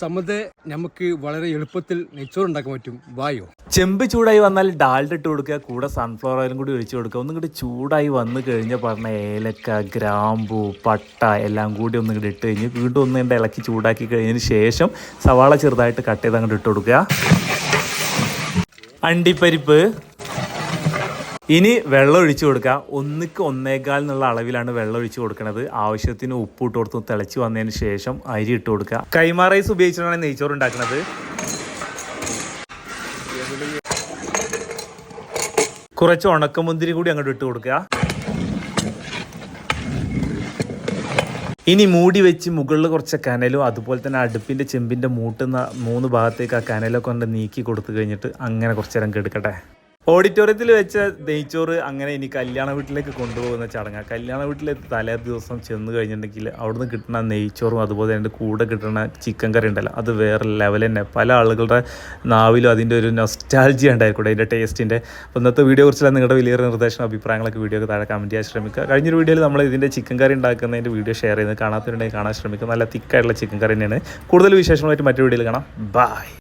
സമത് നമുക്ക് വളരെ എളുപ്പത്തിൽ നെയ്ച്ചോറ് ഉണ്ടാക്കാൻ പറ്റും. വായോ. ചെമ്പ് ചൂടായി വന്നാൽ ഡാൽഡ് ഇട്ട് കൊടുക്കുക കൂടെ സൺഫ്ലവർ ഓയിലും കൂടി ഒഴിച്ചു കൊടുക്കുക. ഒന്നും കൂടി ചൂടായി വന്നു കഴിഞ്ഞാൽ പറഞ്ഞ ഏലക്ക ഗ്രാമ്പു പട്ട എല്ലാം കൂടി ഒന്നും കൂടി ഇട്ട് കഴിഞ്ഞ് വീണ്ടും ഒന്ന് കണ്ട് ഇളക്കി ചൂടാക്കി കഴിഞ്ഞതിന് ശേഷം സവാള ചെറുതായിട്ട് കട്ട് ചെയ്ത് അങ്ങോട്ട് ഇട്ട് കൊടുക്കുക. അണ്ടിപ്പരിപ്പ് ഇനി വെള്ളം ഒഴിച്ചു കൊടുക്കുക. ഒന്നിക്ക് ഒന്നേകാൽ എന്നുള്ള അളവിലാണ് വെള്ളം ഒഴിച്ചു കൊടുക്കുന്നത് ആവശ്യത്തിന് ഉപ്പ് ഇട്ട് കൊടുത്ത് തിളച്ച് വന്നതിന് ശേഷം അരി ഇട്ട് കൊടുക്കുക. കൈമാ റൈസ് ഉപയോഗിച്ചിട്ടാണ് നെയ്ച്ചോറ് ഉണ്ടാക്കുന്നത് കുറച്ച് ഉണക്കമുന്തിരി കൂടി അങ്ങോട്ട് ഇട്ട് കൊടുക്കുക. ഇനി മൂടി വെച്ച് മുകളിൽ കുറച്ച് കനലും അതുപോലെ തന്നെ അടുപ്പിന്റെ ചെമ്പിന്റെ മൂട്ടുന്ന മൂന്ന് ഭാഗത്തേക്ക് ആ കനലൊക്കെ കൊണ്ട് നീക്കി കൊടുത്തു കഴിഞ്ഞിട്ട് അങ്ങനെ കുറച്ച് നേരം കെടുക്കട്ടെ. ഓഡിറ്റോറിയത്തിൽ വെച്ച നെയ്ച്ചോറ് അങ്ങനെ ഇനി കല്യാണ വീട്ടിലേക്ക് കൊണ്ടുപോകുന്ന ചടങ്ങാണ് കല്യാണ വീട്ടിലെ തലേ ദിവസം ചെന്ന് കഴിഞ്ഞിട്ടുണ്ടെങ്കിൽ അവിടുന്ന് കിട്ടുന്ന നെയ്ച്ചോറും അതുപോലെ അതിന്റെ കൂടെ കിട്ടുന്ന ചിക്കൻ കറി ഉണ്ടല്ലോ അത് വേറെ ലെവൽ തന്നെ. പല ആളുകളുടെ നാവിലും അതിന്റെ ഒരു നൊസ്റ്റാൾജി ഉണ്ടായിരിക്കും അതിന്റെ ടേസ്റ്റിന്റെ അപ്പോൾ ഇന്നത്തെ വീഡിയോ കുറിച്ചുള്ള നിങ്ങളുടെ വലിയ നിർദ്ദേശം അഭിപ്രായങ്ങളൊക്കെ വീഡിയോ താഴെ കമന്റ് ചെയ്യാൻ ശ്രമിക്കുക. കഴിഞ്ഞൊരു വീഡിയോയിൽ നമ്മൾ ഇതിന്റെ ചിക്കൻ കറി ഉണ്ടാക്കുന്നതിന്റെ വീഡിയോ ഷെയർ ചെയ്യുന്നത് കാണാത്തവരുണ്ടെങ്കിൽ കാണാൻ ശ്രമിക്കുക. നല്ല തിക്കായിട്ടുള്ള ചിക്കൻ കറി തന്നെയാണ്. കൂടുതൽ വിശേഷങ്ങളായിട്ട് മറ്റൊരു വീഡിയോയിൽ കാണാം. ബൈ